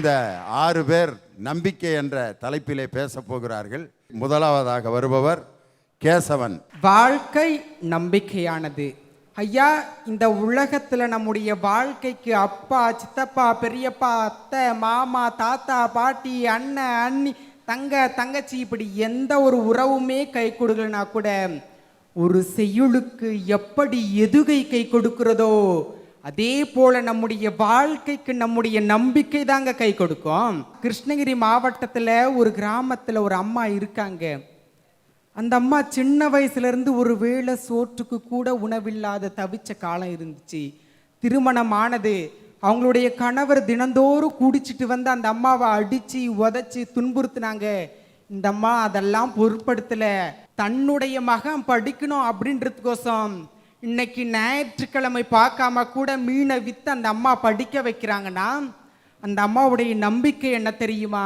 இந்த ஆறு பேர் நம்பிக்கை என்ற தலைப்பிலே பேச போகிறார்கள். முதலாவதாக வருபவர் கேசவன். வாழ்க்கை நம்பிக்கையானது. ஐயா இந்த உலகத்துல நம்முடைய வாழ்க்கைக்கு அப்பா சித்தப்பா பெரியப்பா அத்தை மாமா தாத்தா பாட்டி அண்ணன் அண்ணி தங்க தங்கச்சி இப்படி எந்த ஒரு உறவுமே கை கொடுக்கலனா கூட ஒரு செய்யுளுக்கு எப்படி எதுகை கை கொடுக்கிறதோ அதே போல நம்முடைய வாழ்க்கைக்கு நம்முடைய நம்பிக்கை தாங்க கை கொடுக்கும். கிருஷ்ணகிரி மாவட்டத்தில் ஒரு கிராமத்தில் ஒரு அம்மா இருக்காங்க. அந்த அம்மா சின்ன வயசுலேருந்து ஒரு வேளை சோற்றுக்கு கூட உணவில்லாத தவிச்ச காலம் இருந்துச்சு. திருமணம் ஆனது அவங்களுடைய கணவர் தினந்தோறும் குடிச்சிட்டு வந்து அந்த அம்மாவை அடித்து உதச்சி துன்புறுத்துனாங்க. இந்த அம்மா அதெல்லாம் பொருட்படுத்தலை. தன்னுடைய மகன் படிக்கணும் அப்படின்றதுக்கோசம் இன்னைக்கு ஞாயிற்றுக்கிழமை பார்க்காம கூட மீனை விற்று அந்த அம்மா படிக்க வைக்கிறாங்கன்னா அந்த அம்மாவுடைய நம்பிக்கை என்ன தெரியுமா?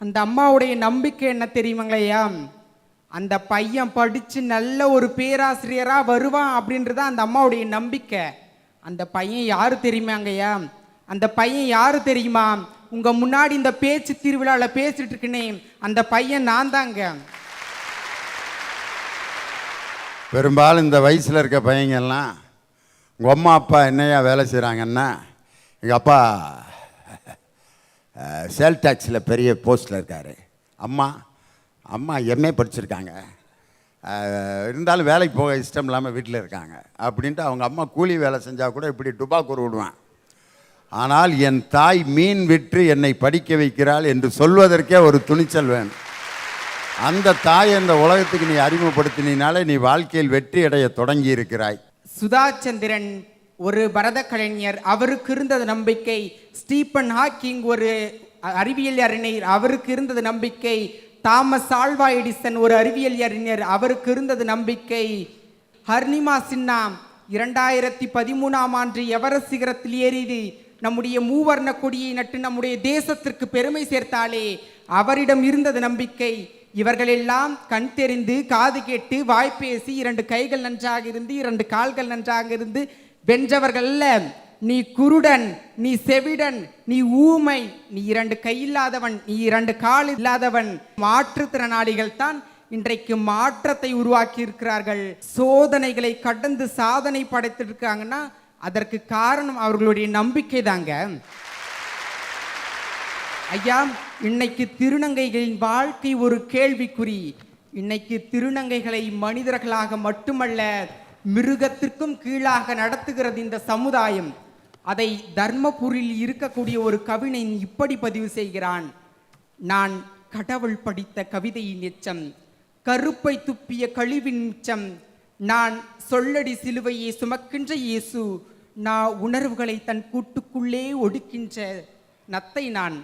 அந்த அம்மாவுடைய நம்பிக்கை என்ன தெரியுமாங்களையா அந்த பையன் படித்து நல்ல ஒரு பேராசிரியராக வருவான் அப்படின்றத அந்த அம்மாவுடைய நம்பிக்கை. அந்த பையன் யார் தெரியுமாங்கய்யா அந்த பையன் யாரு தெரியுமா? உங்கள் முன்னாடி இந்த பேச்சு திருவிழாவில் பேசிட்டு இருக்கனே அந்த பையன் நான் தாங்க பெரும்பாலும் இந்த வயசில் இருக்க பையங்கள்லாம் உங்கள் அம்மா அப்பா என்னையா வேலை செய்கிறாங்கன்னா எங்கள் அப்பா சேல் டேக்ஸில் பெரிய போஸ்ட்டில் இருக்கார். அம்மா அம்மா எம்ஏ படிச்சிருக்காங்க. இருந்தாலும் வேலைக்கு போக இஷ்டம் இல்லாமல் வீட்டில் இருக்காங்க. அப்படின்ட்டு அவங்க அம்மா கூலி வேலை செஞ்சால் கூட இப்படி டுபாக்கூர் விடுவான். ஆனால் என் தாய் மீன் விற்று என்னை படிக்க வைக்கிறாள் என்று சொல்வதற்கே ஒரு துணிச்சல் வேணும். அந்த தாய் இந்த உலகத்துக்கு நீ அறிமுகப்படுத்தினால நீ வாழ்க்கையில் வெற்றி அடைய தொடங்கி இருக்கிறாய் சுதா சந்திரன் ஒரு பரத கலைஞர் அவருக்கு இருந்தது நம்பிக்கை. ஸ்டீபன் ஹாக்கிங் ஒரு அறிவியல் அறிஞர். அவருக்கு இருந்தது நம்பிக்கை. தாமஸ் ஆல்வா எடிசன் ஒரு அறிவியல் அறிஞர். அவருக்கு இருந்தது நம்பிக்கை. ஹர்னிமா சின்னா இரண்டாயிரத்தி பதிமூணாம் ஆண்டு எவரஸ்ட் சிகரத்தில் ஏறி நம்முடைய மூவர்ண கொடியை நட்டு நம்முடைய தேசத்திற்கு பெருமை சேர்த்தாலே அவரிடம் இருந்தது நம்பிக்கை. இவர்களெல்லாம் கண் தெரிந்து காது கேட்டு வாய்ப்பேசி இரண்டு கைகள் நன்றாக இருந்து இரண்டு கால்கள் நன்றாக இருந்து வென்றவர்கள் அல்ல. நீ குருடன் நீ செவிடன் நீ ஊமை நீ இரண்டு கை இல்லாதவன் நீ இரண்டு கால் இல்லாதவன் மாற்றுத்திறனாளிகள் தான் இன்றைக்கு மாற்றத்தை உருவாக்கி இருக்கிறார்கள் சோதனைகளை கடந்து சாதனை படைத்திருக்காங்கன்னா அதற்கு காரணம் அவர்களுடைய நம்பிக்கை தாங்க ஐயா இன்னைக்கு திருநங்கைகளின் வாழ்க்கை ஒரு கேள்விக்குறி. இன்னைக்கு திருநங்கைகளை மனிதர்களாக மட்டுமல்ல மிருகத்திற்கும் கீழாக நடத்துகிறது இந்த சமுதாயம். அதை தர்மபுரியில் இருக்கக்கூடிய ஒரு கவிஞன் இப்படி பதிவு செய்கிறான். நான் கடவுள் படித்த கவிதையின் எச்சம் கருப்பை துப்பிய கழிவின் மிச்சம் நான் சொல்லடி சிலுவையை சுமக்கின்ற இயேசு நான் உணர்வுகளை தன் கூட்டுக்குள்ளே ஒடுக்கின்ற நத்தை நான்.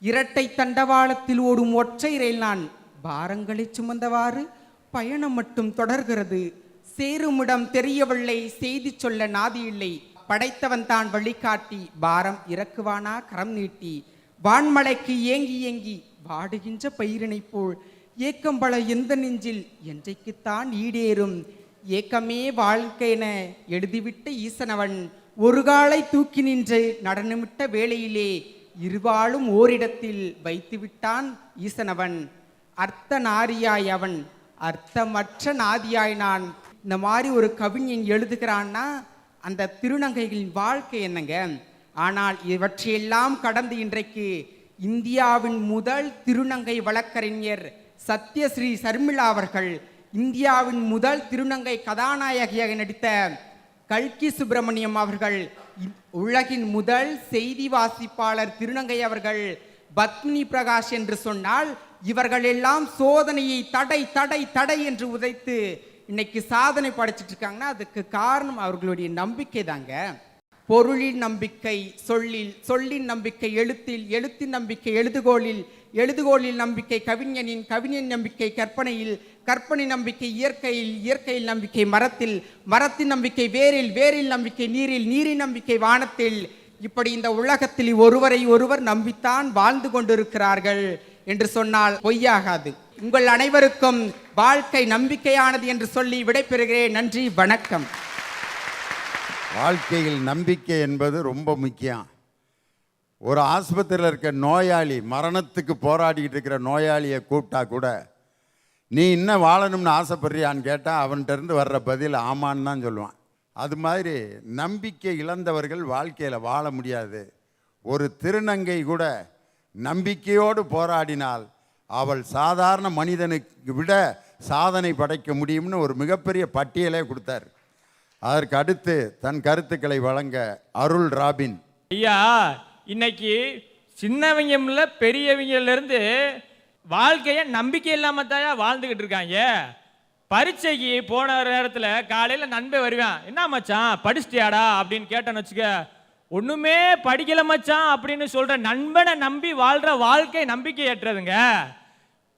இரட்டை தண்டவாளத்தில் ஓடும் ஒற்றை ரயில் நான் பாரங்களை சுமந்தவாறு பயணம் மட்டும் தொடர்கிறது. சேருமிடம் தெரியவில்லை செய்தி சொல்ல நாதி இல்லை. படைத்தவன் தான் வழிகாட்டி பாரம் இறக்குவானா கரம் நீட்டி. வான்மலைக்கு ஏங்கி ஏங்கி வாடுகின்ற பயிரினைப் போல் ஏக்கம் பல எந்த நெஞ்சில் என்றைக்குத்தான் ஈடேறும். ஏக்கமே வாழ்க்கையென எழுதிவிட்ட ஈசனவன் ஒரு காலை தூக்கி நின்று நடனமிட்ட வேளையிலே இருவாளும் ஓரிடத்தில் வைத்துவிட்டான் ஈசனவன். அர்த்த நாரியாய் அவன் அர்த்தமற்ற நாதியாய் நான் இந்த மாதிரி ஒரு கவிஞன் எழுதுகிறான்னா அந்த திருநங்கைகளின் வாழ்க்கை என்னங்க? ஆனால் இவற்றையெல்லாம் கடந்து இன்றைக்கு இந்தியாவின் முதல் திருநங்கை வழக்கறிஞர் சத்யஸ்ரீ சர்மிளா அவர்கள் இந்தியாவின் முதல் திருநங்கை கதாநாயகியாக நடித்த கல்கி சுப்பிரமணியம் அவர்கள் உலகின் முதல் செய்தி வாசிப்பாளர் திருநங்கை அவர்கள் பத்மினி பிரகாஷ் என்று சொன்னால் இவர்கள் எல்லாம் சோதனையை தடை தடை தடை என்று உதைத்து இன்னைக்கு சாதனை படைச்சிட்டு இருக்காங்கன்னா அதுக்கு காரணம் அவர்களுடைய நம்பிக்கை தாங்க. பொருளின் நம்பிக்கை சொல்லில் சொல்லின் நம்பிக்கை எழுத்தில் எழுத்தின் நம்பிக்கை எழுதுகோளில் எழுதுகோளில் நம்பிக்கை கவிஞனின் கவிஞன் நம்பிக்கை கற்பனையில் கற்பனை நம்பிக்கை இயற்கையில் இயற்கையில் நம்பிக்கை மரத்தில் மரத்தின் நம்பிக்கை வேரில் வேரில் நம்பிக்கை நீரில் நீரின் நம்பிக்கை வானத்தில். இப்படி இந்த உலகத்தில் ஒருவரை ஒருவர் நம்பித்தான் வாழ்ந்து கொண்டிருக்கிறார்கள் என்று சொன்னால் பொய்யாகாது. உங்கள் அனைவருக்கும் வாழ்க்கை நம்பிக்கையானது என்று சொல்லி விடைபெறுகிறேன். நன்றி வணக்கம். வாழ்க்கையில் நம்பிக்கை என்பது ரொம்ப முக்கியம். ஒரு ஆஸ்பத்திரியில் இருக்க நோயாளி மரணத்துக்கு போராடிக்கிட்டு இருக்கிற நோயாளியை கூப்பிட்டா கூட நீ இன்னும் வாழணும்னு ஆசைப்படுறியான்னு கேட்டால் அவன்கிட்டருந்து வர்ற பதில் ஆமான்னு தான் சொல்லுவான். அது மாதிரி நம்பிக்கை இழந்தவர்கள் வாழ்க்கையில் வாழ முடியாது. ஒரு திருநங்கை கூட நம்பிக்கையோடு போராடினால் அவள் சாதாரண மனிதனுக்கு விட சாதனை படைக்க முடியும்னு ஒரு மிகப்பெரிய பட்டியலே கொடுத்தார். அதற்கு அடுத்து தன் கருத்துக்களை வழங்க அருள் ராபின். ஐயா இன்னைக்கு சின்னவங்கல பெரியவங்கலேருந்து வாழ்க்கையை நம்பிக்கை இல்லாம தாயா வாழ்ந்துக்கிட்டு இருக்காங்க. பரீட்சைக்கு போன நேரத்தில் காலையில் நண்பே வருவான் என்ன மச்சான் படிச்சிட்டியாடா? அப்படின்னு கேட்டேன்னு வச்சுக்க ஒன்றுமே படிக்கல மச்சான் அப்படின்னு சொல்கிற நண்பனை நம்பி வாழ்கிற வாழ்க்கை நம்பிக்கை ஏற்றதுங்க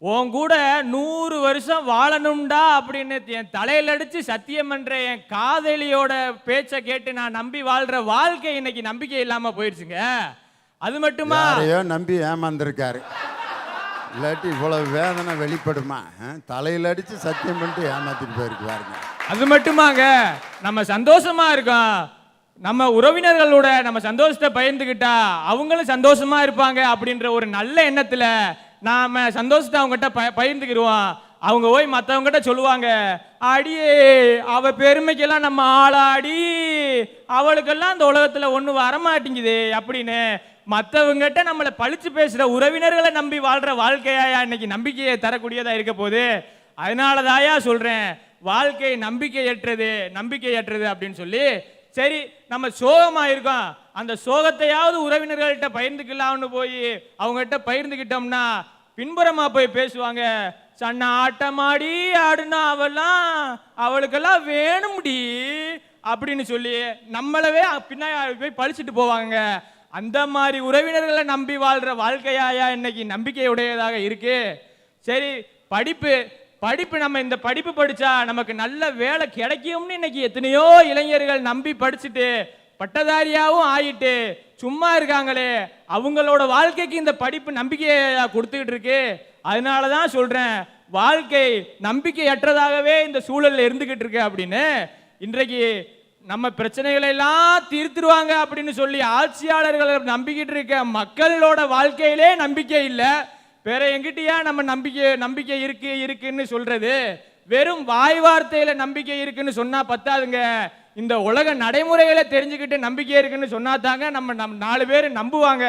உன் கூட நூறு வருஷம் வாழணும்டா அப்படின்னு என் தலையில அடிச்சு சத்தியம் பண்ற என் காதலியோட பேச்சை கேட்டு நான் நம்பி வாழ்ற வாழ்க்கை இன்னைக்கு நம்பிக்கை இல்லாம போயிடுச்சுங்க. அது மட்டுமா? யாரையோ நம்பி ஏமாந்துருக்காரு. இல்லாட்டி இவ்வளவு வேதனை வெளிப்படுமா? தலையில அடிச்சு சத்தியம் பண்ணிட்டு ஏமாத்திட்டு போயிருக்கு பாருங்க. அது மட்டுமாங்க. நம்ம சந்தோஷமா இருக்கோம். நம்ம உறவினர்களோட நம்ம சந்தோஷத்தை பகிர்ந்துக்கிட்டா அவங்களும் சந்தோஷமா இருப்பாங்க அப்படின்ற ஒரு நல்ல எண்ணத்துல நாம சந்தோஷத்தை அவங்ககிட்ட ப பகிர்ந்துக்கிடுவோம் அவங்க போய் மற்றவங்ககிட்ட சொல்லுவாங்க அடியே அவ பெருமைக்கெல்லாம் நம்ம ஆளாடி. அவளுக்கெல்லாம் இந்த உலகத்தில் ஒண்ணு வரமாட்டேங்குது அப்படின்னு மற்றவங்ககிட்ட நம்மளை பழிச்சு பேசுகிற உறவினர்களை நம்பி வாழ்கிற வாழ்க்கையா இன்னைக்கு நம்பிக்கையை தரக்கூடியதாக இருக்க போகுது. அதனால தாயா சொல்கிறேன் வாழ்க்கை நம்பிக்கையற்றது நம்பிக்கையற்றது அப்படின்னு சொல்லி சரி நம்ம சோகமாயிருக்கோம். அந்த சோகத்தையாவது உறவினர்கள்ட்ட பகிர்ந்துக்கலாம்னு போய் அவங்ககிட்ட பகிர்ந்துக்கிட்டோம்னா பின்புறமா போய் பேசுவாங்க. சன்ன ஆட்டமாடி ஆடுனா அவெல்லாம் அவளுக்கெல்லாம் வேணும்டி அப்படின்னு சொல்லி நம்மளவே பின்னாடி போய் பழிச்சிட்டு போவாங்க அந்த மாதிரி உறவினர்களை நம்பி வாழ்ற வாழ்க்கையாயா இன்னைக்கு நம்பிக்கையுடையதாக இருக்கு. சரி படிப்பு படிப்பு நம்ம இந்த படிப்பு படிச்சா நமக்கு நல்ல வேலை கிடைக்கும்னு இன்னைக்கு எத்தனையோ இளைஞர்கள் நம்பி படிச்சுட்டு பட்டதாரியாகவும் ஆயிட்டு சும்மா இருக்காங்களே. அவங்களோட வாழ்க்கைக்கு இந்த படிப்பு நம்பிக்கையை கொடுத்துக்கிட்டு இருக்கு. அதனால தான் சொல்கிறேன் வாழ்க்கை நம்பிக்கையற்றதாகவே இந்த சூழலில் இருந்துக்கிட்டு இருக்கு அப்படின்னு. இன்றைக்கு நம்ம பிரச்சனைகளை எல்லாம் தீர்த்துருவாங்க அப்படின்னு சொல்லி ஆட்சியாளர்களை நம்பிக்கிட்டு இருக்க மக்களோட வாழ்க்கையிலே நம்பிக்கை இல்லை. வேற எங்கிட்டயா நம்ம நம்பிக்கை நம்பிக்கை இருக்கு இருக்குன்னு சொல்றது? வெறும் வாய் வார்த்தையில நம்பிக்கை இருக்குன்னு சொன்னா பத்தாதுங்க. இந்த உலக நடைமுறைகளை தெரிஞ்சுக்கிட்டு நம்பிக்கை இருக்குன்னு சொன்னா தாங்க நம்ம நம் நாலு பேர் நம்புவாங்க.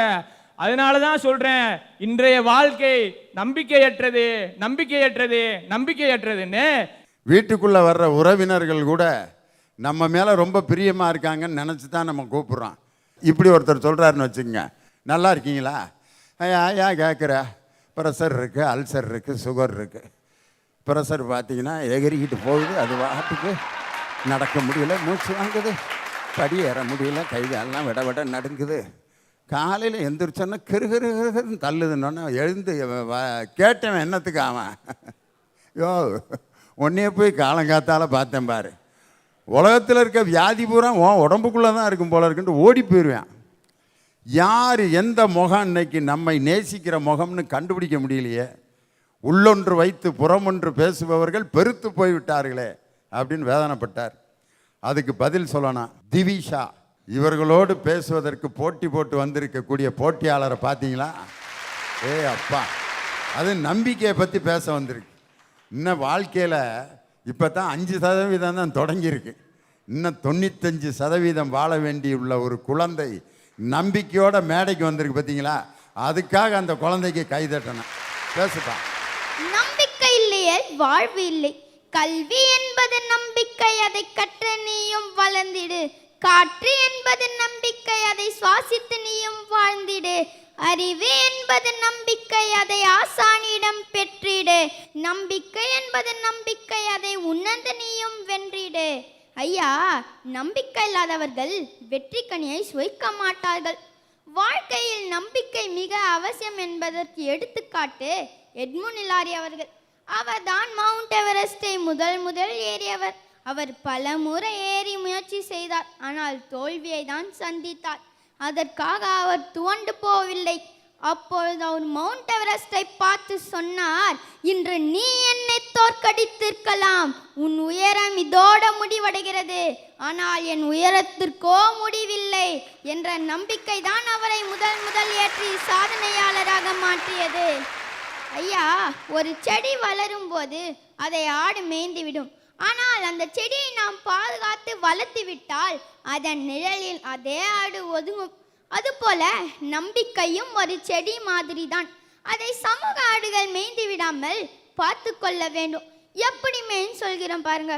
அதனால தான் சொல்றேன் இன்றைய வாழ்க்கை நம்பிக்கையற்றது நம்பிக்கையற்றது நம்பிக்கையற்றதுன்னு. வீட்டுக்குள்ள வர்ற உறவினர்கள் கூட நம்ம மேலே ரொம்ப பிரியமாக இருக்காங்கன்னு நினச்சி தான் நம்ம கூப்பிட்றோம். இப்படி ஒருத்தர் சொல்கிறாருன்னு வச்சுக்கோங்க. நல்லா இருக்கீங்களா? ஐயா ஏன் கேட்குற ப்ரெஷர் இருக்குது அல்சர் இருக்குது சுகர் இருக்குது ப்ரெஷர் பார்த்தீங்கன்னா எகிரிக்கிட்டு போகுது. அது வாட்டுக்கு நடக்க முடியல மூச்சு வாங்குது. படி ஏற முடியல கை காலெல்லாம் விட விட நடுங்குது. காலையில் எந்திரிச்சோன்னா கிரு கிரு கிருன்னு தள்ளுதுன்னொன்னே எழுந்து கேட்டவன் என்னத்துக்கு அவன்? யோ உன்னையே போய் காலங்காத்தால் பார்த்தேன் பாரு. உலகத்தில் இருக்க வியாதி பூரா உன் உடம்புக்குள்ளே தான் இருக்கும் போல இருக்குன்ட்டு ஓடி போயிடுவேன் யார் எந்த முகம் இன்னைக்கு நம்மை நேசிக்கிற முகம்னு கண்டுபிடிக்க முடியலையே? உள்ளொன்று வைத்து புறமொன்று பேசுபவர்கள் பெருத்து போய்விட்டார்களே அப்படின்னு வேதனைப்பட்டார். அதுக்கு பதில் சொல்லணும். திவிஷா இவர்களோடு பேசுவதற்கு போட்டி போட்டு வந்திருக்கக்கூடிய போட்டியாளரை பார்த்தீங்களா? ஏ அப்பா அது நம்பிக்கையை பற்றி பேச வந்திருக்கு. இன்னும் வாழ்க்கையில் இப்போ தான் அஞ்சு சதவீதம் தான் தொடங்கியிருக்கு. இன்னும் தொண்ணூத்தஞ்சு சதவீதம் வாழ வேண்டியுள்ள ஒரு குழந்தை நம்பிக்கையோட மேடைக்கு வந்திருக்கு பார்த்தீங்களா அதுக்காக அந்த குழந்தைக்கு கைதட்டணும் பேசுப்பா. நம்பிக்கை இல்லையே வாழ்வு இல்லை. கல்வி என்பது நம்பிக்கை அதை கற்று நீயும் வளர்ந்திடு. காற்று என்பது நம்பிக்கை அதை சுவாசித்து நீயும் வாழ்ந்திடு. அறிவு என்பது நம்பிக்கை அதை ஆசானியிடம் பெற்றிடு. நம்பிக்கை என்பது நம்பிக்கை அதை உணர்ந்து நீயும் வென்றிடு. ஐயா நம்பிக்கை இல்லாதவர்கள் வெற்றி கனியை சுவைக்க மாட்டார்கள். வாழ்க்கையில் நம்பிக்கை மிக அவசியம் என்பதற்கு எடுத்துக்காட்டு எட்முன் இலாரி அவர்கள். அவர்தான் மவுண்ட் எவரெஸ்டை முதல் முதல் ஏறியவர். அவர் பல முறை ஏறி முயற்சி செய்தார். ஆனால் தோல்வியை தான் சந்தித்தார். அதற்காக அவர் துவண்டு போவில்லை அப்பொழுது அவர் மவுண்ட் எவரெஸ்டை பார்த்து சொன்னார் இன்று நீ என்னை தோற்கடித்திருக்கலாம். உன் உயரம் இதோட முடிவடைகிறது. ஆனால் என் உயரத்திற்கோ முடிவில்லை என்ற நம்பிக்கை தான் அவரை முதல் முதல் ஏற்றி சாதனையாளராக மாற்றியது. ஐயா ஒரு செடி வளரும் போது அதை ஆடு மேய்ந்து விடும். ஆனால் அந்த செடியை நாம் பாதுகாத்து வளர்த்து விட்டால் அதன் நிழலில் அதே ஆடு ஒதுங்கும். அதுபோல நம்பிக்கையும் ஒரு செடி மாதிரி தான் அதை சமூக ஆடுகள் மேய்ந்து விடாமல் பார்த்து கொள்ள வேண்டும். எப்படி மேய்ன்னு சொல்கிறேன் பாருங்க.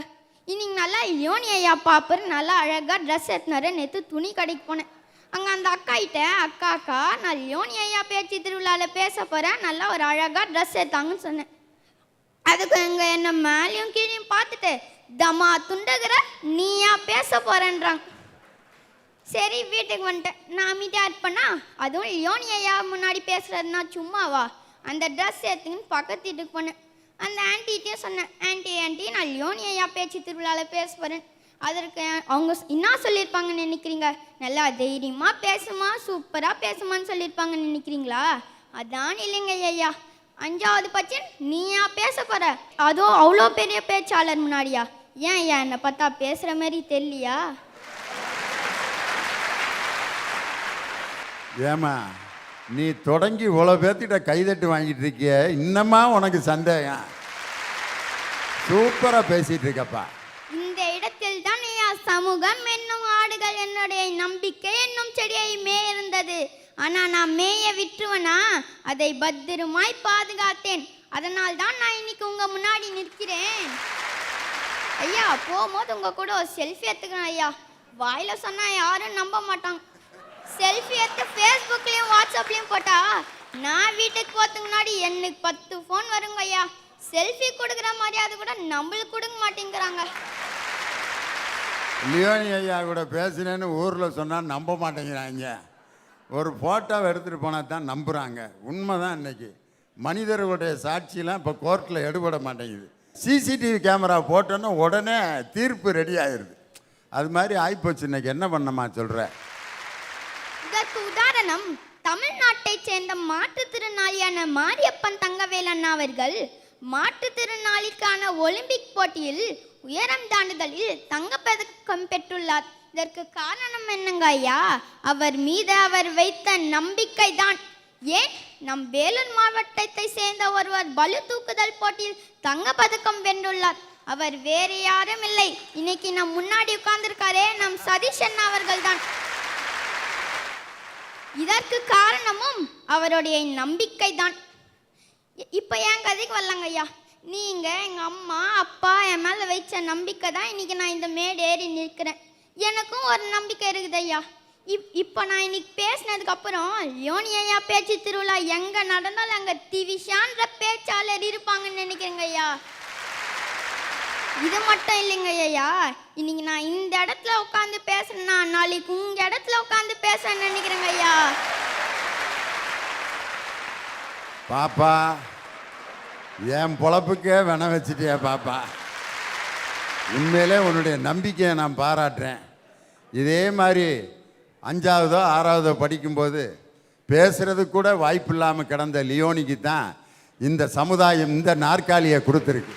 இன்னைக்கு நல்லா யோனி ஐயா பாப்பர் நல்லா அழகாக ட்ரெஸ் எடுத்துனாரு நேற்று துணி கடைக்கு போனேன். அங்கே அந்த அக்காயிட்ட அக்கா அக்கா நான் யோனி ஐயா பேச்சு திருவிழாவில் பேச போகிறேன் நல்லா ஒரு அழகாக ட்ரெஸ் எடுத்தாங்கன்னு சொன்னேன். அதுக்கு எங்க என்ன மேலேயும் கீழேயும் பார்த்துட்டு தமா துண்டகிற நீயா பேச போறேன்றாங்க. சரி வீட்டுக்கு வந்துட்டேன். நான் அமைதியாக இருப்பேனா அதுவும் லியோனி ஐயா முன்னாடி பேசுறதுனா சும்மாவா? அந்த ட்ரெஸ் எடுத்துங்கன்னு பக்கத்து வீட்டுக்கு போனேன். அந்த ஆன்ட்டிகிட்டே சொன்னேன் ஆன்ட்டி ஆன்ட்டி நான் லியோனி ஐயா பேச்சு திருவிழாவில் பேச போகிறேன் அதற்கு அவங்க என்ன சொல்லியிருப்பாங்கன்னு நினைக்கிறீங்க? நல்லா தைரியமாக பேசுமா சூப்பராக பேசுமான்னு சொல்லியிருப்பாங்கன்னு நினைக்கிறீங்களா? அதான் இல்லைங்க ஐயா. அஞ்சாவது பட்சன் நீயா பேச போற? அதுவும் அவ்வளோ பெரிய பேச்சாளர் முன்னாடியா? ஏன் ஐயா என்னை பார்த்தா பேசுகிற மாதிரி தெரியலையா? ஏமா நீ தொடங்கி இவ்வளோ பேர்த்திட்ட கைதட்டு வாங்கிட்டு இருக்கிய இன்னமா உனக்கு சந்தேகம்? சூப்பராக பேசிட்டு இருக்கப்பா. இந்த இடத்தில் தான் சமூகம் என்னும் ஆடுகள் என்னுடைய நம்பிக்கை என்னும் செடியை மேயிருந்தது ஆனா நான் மேய விட்டுருவனா அதை பத்திரமாய் பாதுகாத்தேன். அதனால் தான் நான் இன்னைக்கு உங்க முன்னாடி நிற்கிறேன். ஐயா போகும்போது உங்க கூட ஒரு செல்ஃபி எடுத்துக்கிறேன் ஐயா. வாயில சொன்னா யாரும் நம்ப மாட்டாங்க. செல்ஃபி எடுத்து ஃபேஸ்புக்லேயும் வாட்ஸ்அப்லேயும் போட்டா நான் வீட்டுக்கு போகிறதுக்கு முன்னாடி எனக்கு பத்து ஃபோன் வருங்க ஐயா. செல்ஃபி கொடுக்குற மரியாதை கூட நம்மளுக்கு கொடுக்க மாட்டேங்கிறாங்க. லியோனி ஐயா கூட பேசினேன்னு ஊரில் சொன்னால் நம்ப மாட்டேங்கிறாங்க. ஒரு ஃபோட்டோவை எடுத்துகிட்டு போனால் தான் நம்புகிறாங்க உண்மை தான் இன்றைக்கி மனிதர்களுடைய சாட்சியெலாம் இப்போ கோர்ட்டில் எடுபட மாட்டேங்குது. சிசிடிவி கேமரா போட்டோன்னா உடனே தீர்ப்பு ரெடி ஆயிடுது அது மாதிரி ஆகிப்போச்சு இன்னைக்கு. என்ன பண்ணமா சொல்கிறேன் அதற்கு உதாரணம். தமிழ்நாட்டைச் சேர்ந்த மாற்றுத்திறனாளியான மாரியப்பன் தங்கவேலன் அவர்கள் மாற்றுத்திறனாளிக்கான ஒலிம்பிக் போட்டியில் உயரம் தாண்டுதலில் தங்கப்பதக்கம் பெற்றுள்ளார். இதற்கு காரணம் என்னங்க ஐயா? அவர் மீது அவர் வைத்த நம்பிக்கை தான் ஏன்? நம் வேலூர் மாவட்டத்தை சேர்ந்த ஒருவர் பளு தூக்குதல் போட்டியில் தங்கப்பதக்கம் வென்றுள்ளார். அவர் வேறு யாரும் இல்லை. இன்னைக்கு நம் முன்னாடி உட்கார்ந்திருக்காரே நம் சதீஷ் அண்ணா அவர்கள்தான். இதற்கு காரணமும் அவருடைய நம்பிக்கை தான் இப்போ என் கதைக்கு வரலாங்க ஐயா? நீங்கள் எங்கள் அம்மா அப்பா என் மேலே வைச்ச நம்பிக்கை தான் இன்றைக்கி நான் இந்த மேடு ஏறி நிற்கிறேன். எனக்கும் ஒரு நம்பிக்கை இருக்குது ஐயா. இப் இப்போ நான் இன்னைக்கு பேசினதுக்கப்புறம் யோனி ஐயா பேச்சு திருவிழா எங்கே நடந்தாலும் அங்கே திவிஷான்ற பேச்சாளர் இருப்பாங்கன்னு நினைக்கிறேங்க ஐயா. இது மட்டும் இல்லைங்க ஐயா. இன்னைக்கு நான் இந்த இடத்துல உட்காந்து பேசுறேன்னா நாளைக்கு உங்க இடத்துல உட்காந்து பேச நினைக்கிறேங்க ஐயா. பாப்பா என் பொழப்புக்கே வென வச்சிட்டியா பாப்பா. உண்மையிலே உன்னுடைய நம்பிக்கையை நான் பாராட்டுறேன். இதே மாதிரி அஞ்சாவதோ ஆறாவதோ படிக்கும்போது பேசுறது கூட வாய்ப்பு இல்லாமல் கிடந்த லியோனிக்கு தான் இந்த சமுதாயம் இந்த நாற்காலியை கொடுத்துருக்கு.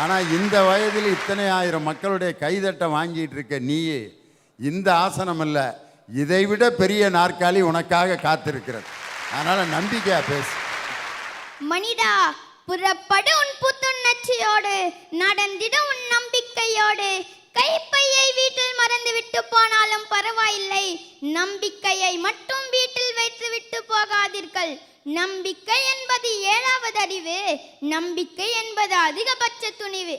ஆனால் இந்த வயதில் இத்தனை ஆயிரம் மக்களுடைய கைதட்டை வாங்கிட்டு இருக்க நீயே இந்த ஆசனம் இல்லை. இதைவிட பெரிய நாற்காலி உனக்காக காத்திருக்கிறது. அதனால் நம்பிக்கையா பேசு. மனிதா புறப்படு உன் புத்துணர்ச்சியோடு நடந்திட உன் நம்பிக்கையோடு. கைப்பையை வீட்டில் மறந்து விட்டு போனாலும் பரவாயில்லை. நம்பிக்கையை மட்டும் வீட்டில் விட்டு போகாதீர்கள். நம்பிக்கை என்பது ஏழாவது அறிவு. நம்பிக்கை என்பது அதிகபட்ச துணிவு.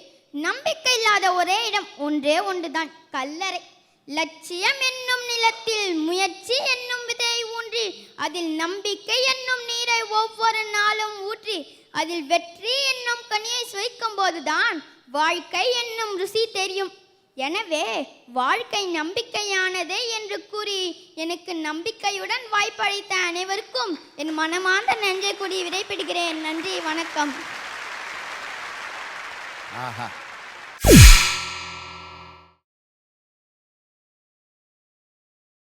நம்பிக்கை இல்லாத ஒரே இடம் ஒன்றே ஒன்றுதான். கல்லறை. லட்சியம் என்னும் நிலத்தில் முயற்சி என்னும் விதையை ஊன்றி அதில் நம்பிக்கை என்னும் நீரை ஒவ்வொரு நாளும் ஊற்றி அதில் வெற்றி என்னும் கனியை சுவைக்கும் போதுதான் வாழ்க்கை என்னும் ருசி தெரியும். எனவே வாழ்க்கை நம்பிக்கையானதே என்று கூறி எனக்கு நம்பிக்கையுடன் வாய்ப்பளித்த அனைவருக்கும் என் மனமார்ந்த நெஞ்சை கூடி விடைபெறுகிறேன். நன்றி வணக்கம். ஆஹா.